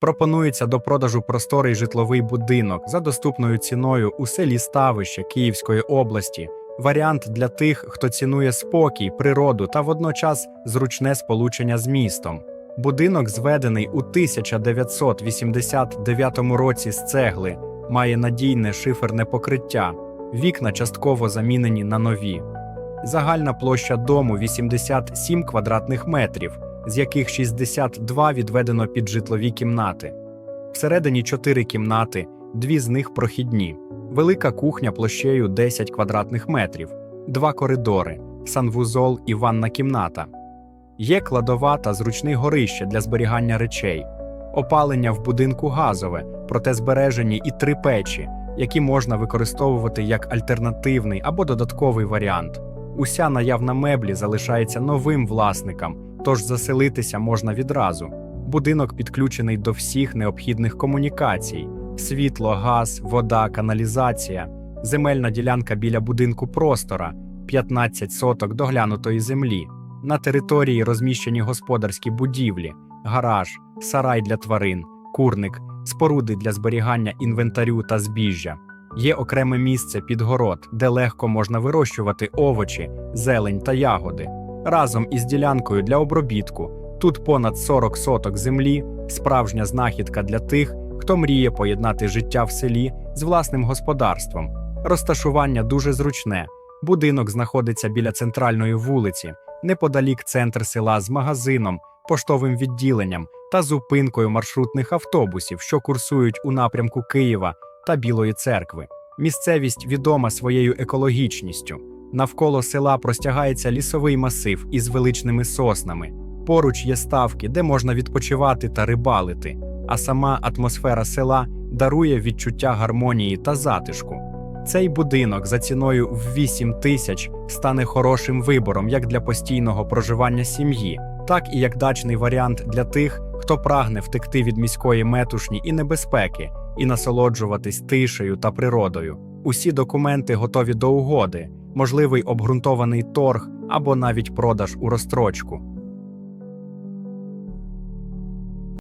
Пропонується до продажу просторий житловий будинок за доступною ціною у селі Ставище Київської області. Варіант для тих, хто цінує спокій, природу та водночас зручне сполучення з містом. Будинок зведений у 1989 році з цегли, має надійне шиферне покриття, вікна частково замінені на нові. Загальна площа дому 87 квадратних метрів, з яких 62 відведено під житлові кімнати. Всередині 4 кімнати, дві з них прохідні, велика кухня площею 10 квадратних метрів, два коридори, санвузол і ванна кімната. Є кладова та зручний горище для зберігання речей, опалення в будинку газове, проте збережені і три печі, які можна використовувати як альтернативний або додатковий варіант. Уся наявна меблі залишається новим власникам, тож заселитися можна відразу. Будинок підключений до всіх необхідних комунікацій: світло, газ, вода, каналізація, земельна ділянка біля будинку простора, 15 соток доглянутої землі. На території розміщені господарські будівлі, гараж, сарай для тварин, курник, споруди для зберігання інвентарю та збіжжя. Є окреме місце під город, де легко можна вирощувати овочі, зелень та ягоди. Разом із ділянкою для обробітку. Тут понад 40 соток землі, справжня знахідка для тих, хто мріє поєднати життя в селі з власним господарством. Розташування дуже зручне. Будинок знаходиться біля центральної вулиці, неподалік центр села з магазином, поштовим відділенням та зупинкою маршрутних автобусів, що курсують у напрямку Києва та Білої церкви. Місцевість відома своєю екологічністю. Навколо села простягається лісовий масив із величними соснами. Поруч є ставки, де можна відпочивати та рибалити, а сама атмосфера села дарує відчуття гармонії та затишку. Цей будинок за ціною в 8 тисяч стане хорошим вибором як для постійного проживання сім'ї, так і як дачний варіант для тих, хто прагне втекти від міської метушні і небезпеки і насолоджуватись тишею та природою. Усі документи готові до угоди, можливий обґрунтований торг або навіть продаж у розстрочку.